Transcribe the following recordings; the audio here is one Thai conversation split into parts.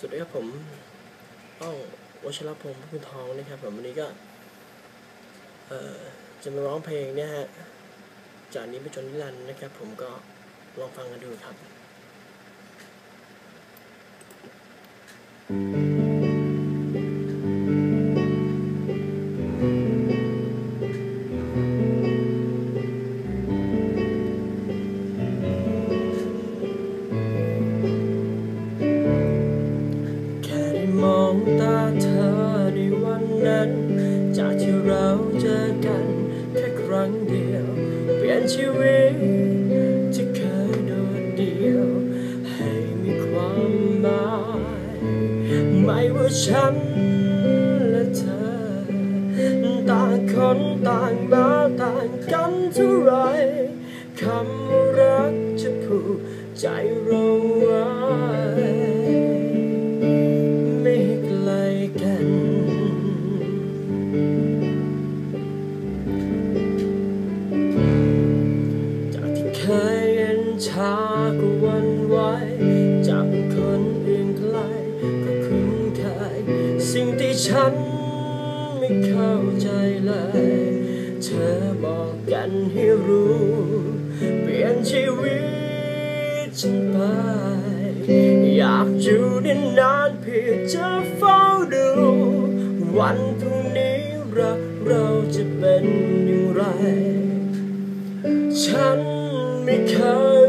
สวัสดีครับผมต้องวัชรพงศ์พุ่ทองนะครับผมวันนี้ก็จะมาร้องเพลงเนี่ยฮะจากนี้ไปจนนิรันดร์นะครับ ผมก็ลองฟังกันดูครับแเธอในวันนั้น จากที่เราเจอกันแค่ครั้งเดียว เปลี่ยนชีวิตที่เคยโดดเดี่ยว ให้มีความหมาย ไม่ว่าฉันและเธอ ต่างคนต่างมาต่างกันเท่าไรคำรักจะผูกใจเราไว้าก็วันไหวจากคนอื่นไกลก็คุ้นเคยสิ่งที่ฉันไม่เข้าใจเลย เธอบอกกันให้รู้ เปลี่ยนชีวิตฉันไป อยากอยู่ได้นานเพื่อจะเฝ้าดู วันพรุ่งนี้รักเราจะเป็นอย่างไร ฉันไม่เคย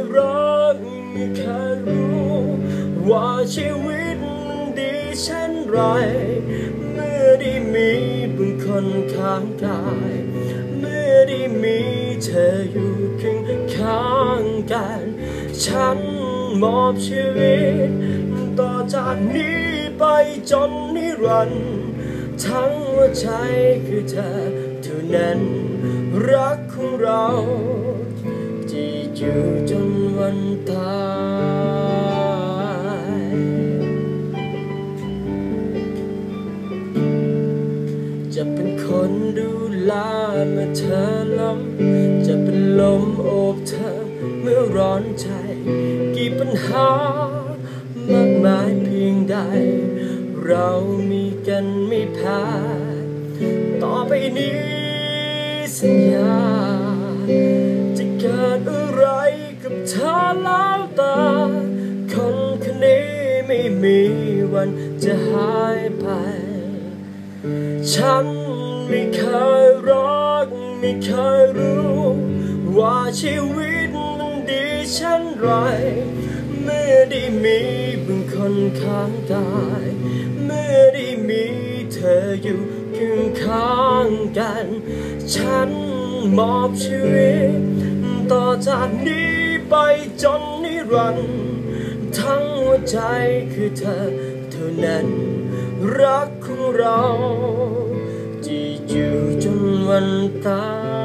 เคยรู้ ว่าชีวิตมันดีเช่นไร เมื่อได้มีบุญคนข้างกาย เมื่อได้มีเธออยู่ข้างข้างกัน ฉันมอบชีวิต ต่อจากนี้ไปจนนิรันดร์ทั้งหัวใจคือเธอเท่านั้นรักของเราจะอยู่จน วันตายจะเป็นคนดูแลเมื่อเธอล้มจะเป็นลมโอบเธอเมื่อร้อนใจ กี่ปัญหามากมายเพียงใด เรามีกันไม่แพ้ต่อไปนี้สัญญา เธอแล้วตา คนคนนี้ไม่มีวันจะหายไป ฉันไม่เคยรักไม่เคยรู้ ว่าชีวิตมันดีเช่นไร เมื่อได้มีบุญคนข้างกายเมื่อได้มีเธออยู่เคียงข้างกัน ฉันมอบชีวิตต่อจากนี้ ไปจนนิรันดร์ทั้งหัวใจคือเธอเท่านั้น รักของเราจะอยู่จนวันตาย